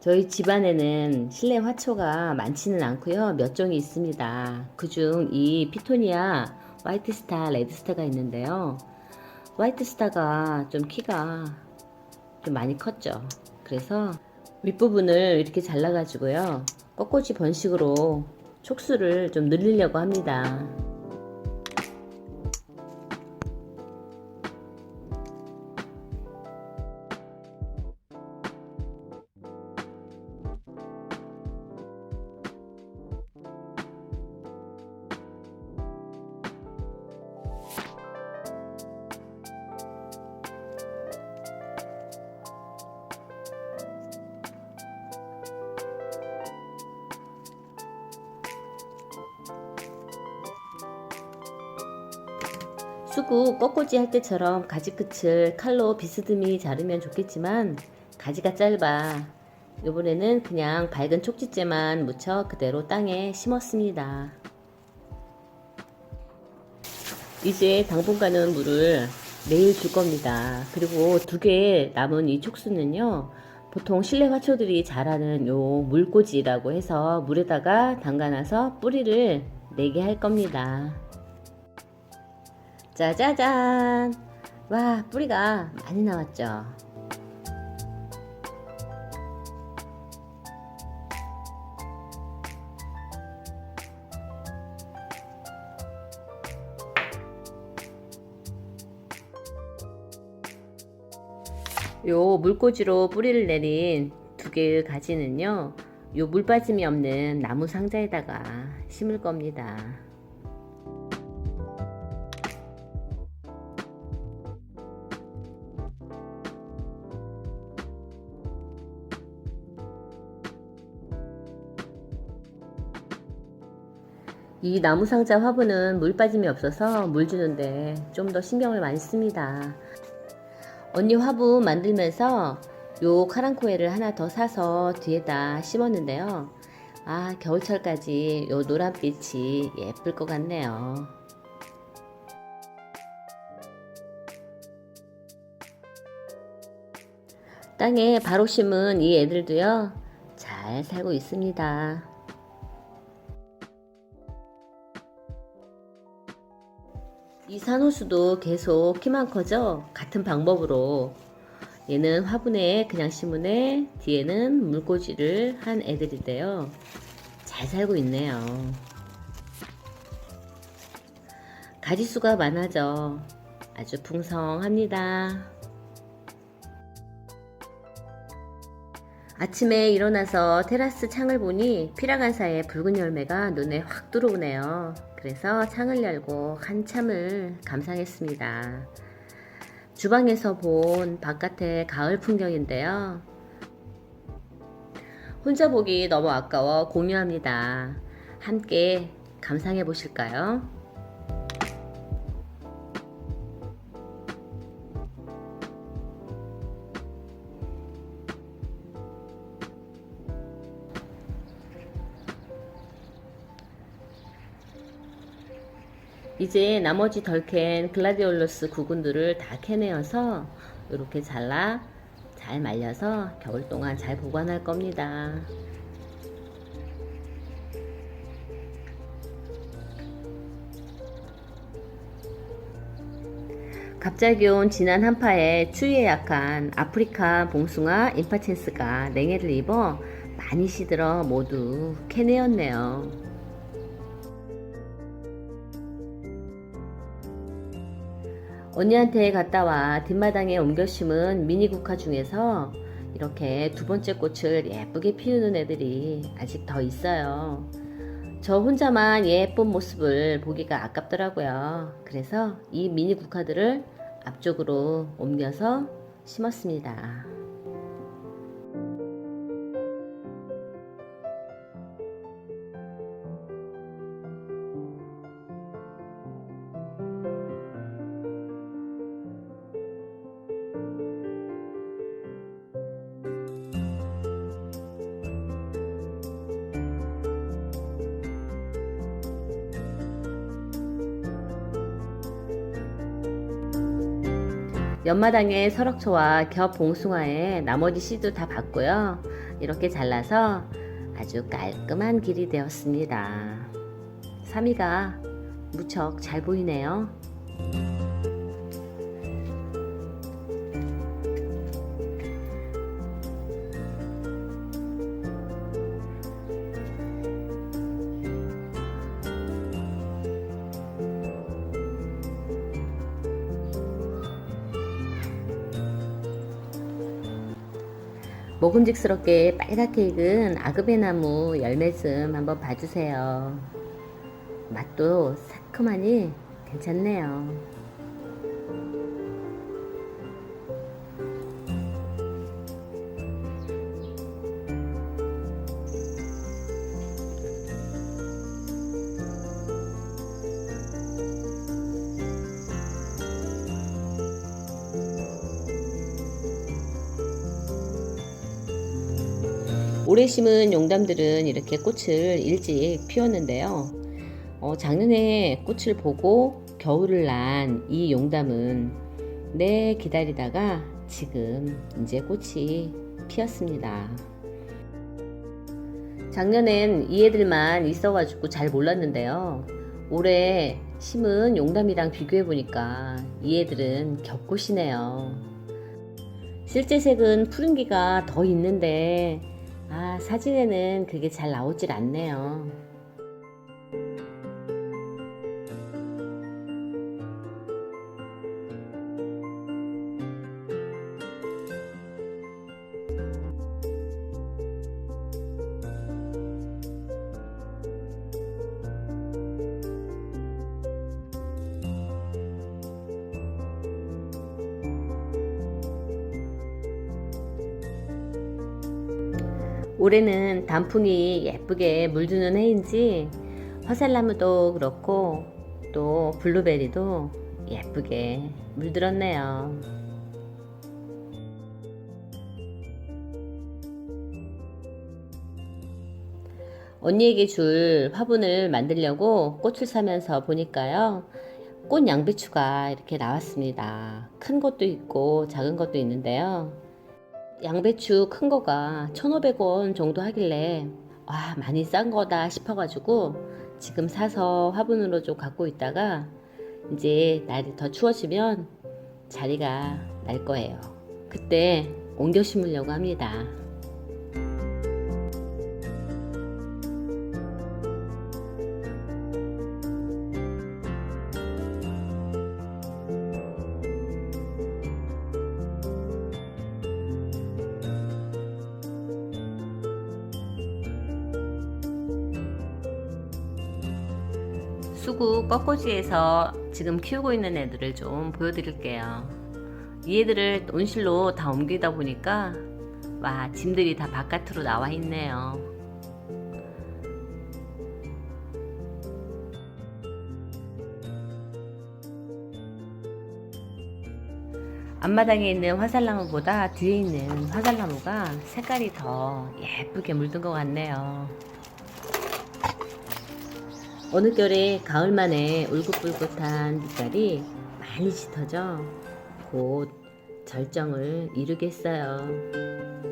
저희 집안에는 실내 화초가 많지는 않고요. 몇 종이 있습니다. 그중 이 피토니아 화이트스타, 레드스타가 있는데요. 화이트스타가 좀 키가 좀 많이 컸죠. 그래서 윗부분을 이렇게 잘라가지고요. 꺾꽂이 번식으로 촉수를 좀 늘리려고 합니다. 수국 꺾꽂이 할 때처럼 가지 끝을 칼로 비스듬히 자르면 좋겠지만 가지가 짧아 이번에는 그냥 밝은 촉지째만 묻혀 그대로 땅에 심었습니다. 이제 당분간은 물을 매일 줄 겁니다. 그리고 두 개의 남은 이 촉수는요. 보통 실내 화초들이 자라는 요 물꽂이라고 해서 물에다가 담가놔서 뿌리를 내게 할 겁니다. 짜자잔! 와, 뿌리가 많이 나왔죠? 요 물꽂이로 뿌리를 내린 두 개의 가지는요, 요 물빠짐이 없는 나무 상자에다가 심을 겁니다. 이 나무 상자 화분은 물 빠짐이 없어서 물 주는데 좀 더 신경을 많이 씁니다. 언니 화분 만들면서 요 카랑코에를 하나 더 사서 뒤에다 심었는데요. 아, 겨울철까지 요 노란빛이 예쁠 것 같네요. 땅에 바로 심은 이 애들도요, 잘 살고 있습니다. 이 산호수도 계속 키만 커져 같은 방법으로 얘는 화분에 그냥 심은에 뒤에는 물꽂이를 한 애들인데요. 잘 살고 있네요. 가지수가 많아져 아주 풍성합니다. 아침에 일어나서 테라스 창을 보니 피라간사의 붉은 열매가 눈에 확 들어오네요. 그래서 창을 열고 한참을 감상했습니다. 주방에서 본 바깥의 가을 풍경인데요. 혼자 보기 너무 아까워 공유합니다. 함께 감상해 보실까요? 이제 나머지 덜 캔 글라디올러스 구근들을 다 캐내어서 이렇게 잘라 잘 말려서 겨울 동안 잘 보관할 겁니다. 갑자기 온 지난 한파에 추위에 약한 아프리카 봉숭아 임파첸스가 냉해를 입어 많이 시들어 모두 캐내었네요. 언니한테 갔다 와 뒷마당에 옮겨 심은 미니 국화 중에서 이렇게 두 번째 꽃을 예쁘게 피우는 애들이 아직 더 있어요. 저 혼자만 예쁜 모습을 보기가 아깝더라고요. 그래서 이 미니 국화들을 앞쪽으로 옮겨서 심었습니다. 옆마당에 설악초와 겹 봉숭아에 나머지 씨도 다 봤고요. 이렇게 잘라서 아주 깔끔한 길이 되었습니다. 사미가 무척 잘 보이네요. 먹음직스럽게 빨갛게 익은 아그베 나무 열매즘 한번 봐주세요. 맛도 새콤하니 괜찮네요. 올해 심은 용담들은 이렇게 꽃을 일찍 피웠는데요. 어, 작년에 꽃을 보고 겨울을 난 이 용담은 내 기다리다가 지금 이제 꽃이 피었습니다. 작년엔 이 애들만 있어가지고 잘 몰랐는데요. 올해 심은 용담이랑 비교해보니까 이 애들은 겹꽃이네요. 실제 색은 푸른기가 더 있는데 아, 사진에는 그게 잘 나오질 않네요. 올해는 단풍이 예쁘게 물드는 해인지 화살나무도 그렇고 또 블루베리도 예쁘게 물들었네요. 언니에게 줄 화분을 만들려고 꽃을 사면서 보니까요. 꽃 양배추가 이렇게 나왔습니다. 큰 것도 있고 작은 것도 있는데요. 양배추 큰 거가 1,500원 정도 하길래 와 많이 싼 거다 싶어가지고 지금 사서 화분으로 좀 갖고 있다가 이제 날이 더 추워지면 자리가 날 거예요. 그때 옮겨 심으려고 합니다. 수국 꺾꽂이에서 지금 키우고 있는 애들을 좀 보여드릴게요. 이 애들을 온실로 다 옮기다 보니까 와 짐들이 다 바깥으로 나와 있네요. 앞마당에 있는 화살나무보다 뒤에 있는 화살나무가 색깔이 더 예쁘게 물든 것 같네요. 어느 결에 가을 만에 울긋불긋한 빛깔이 많이 짙어져 곧 절정을 이루겠어요.